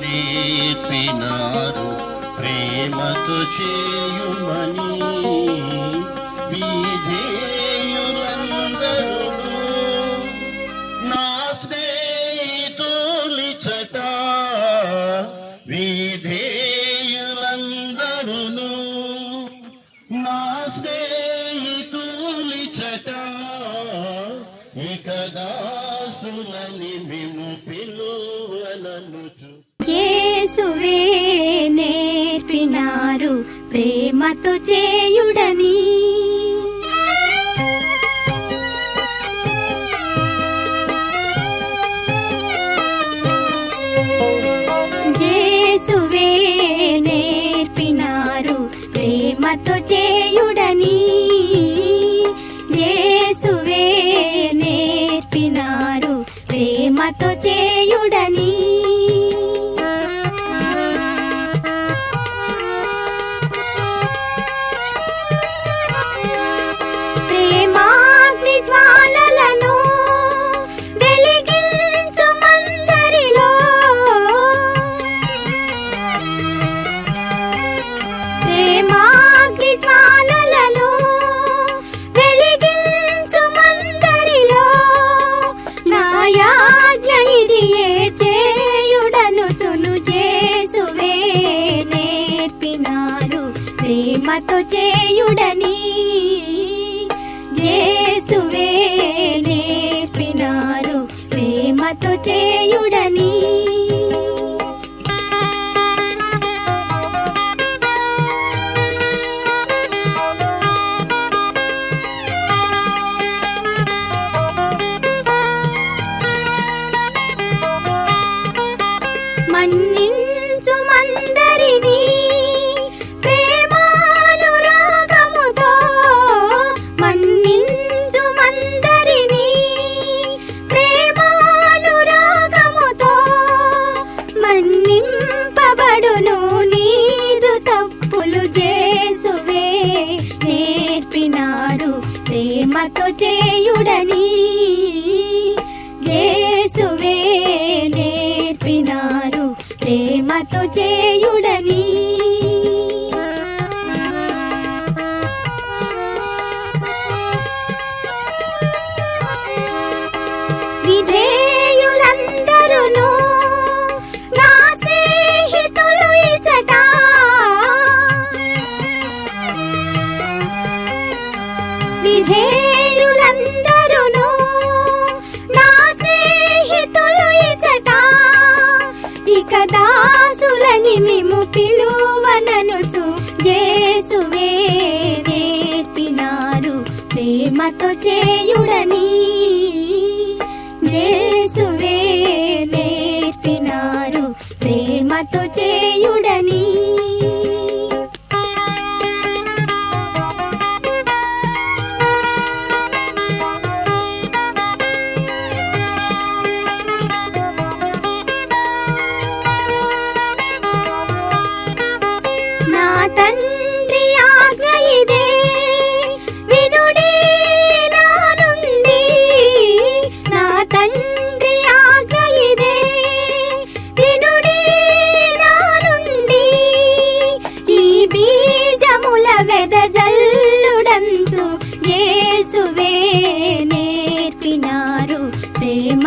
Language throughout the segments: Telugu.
నేర్పినారు ప్రేమతో చేయుమని. విధేయులందరూ నా స్నేహితులిచట విధేయులందరును నా స్నేహితులిచట ఇక దాసులని మేము పిలువననుచు. యేసువే నేర్పినారు ప్రేమతో చేయుడని. యేసువే నేర్పినారు ప్రేమతో చేయుడని. ప్రేమతో చేయుడని జేసువే నేర్పినారు. ప్రేమతో చే తప్పులు చేసువే నేర్పినారు ప్రేమతో చేయుడని. చేసువే నేర్పినారు ప్రేమతో చేయుడని. విధేయులందరును నా స్నేహితులు ఇచట. ఇక దాసులని మేము పిలువననుచు జేసువే నేర్పినారు ప్రేమతో చేయుడని జేసువే నేర్పినారు. ప్రేమతో చే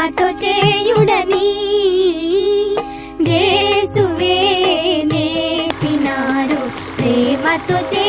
ప్రేమతో చేయుడని జేసువే నేర్పినారు ప్రేమతో చే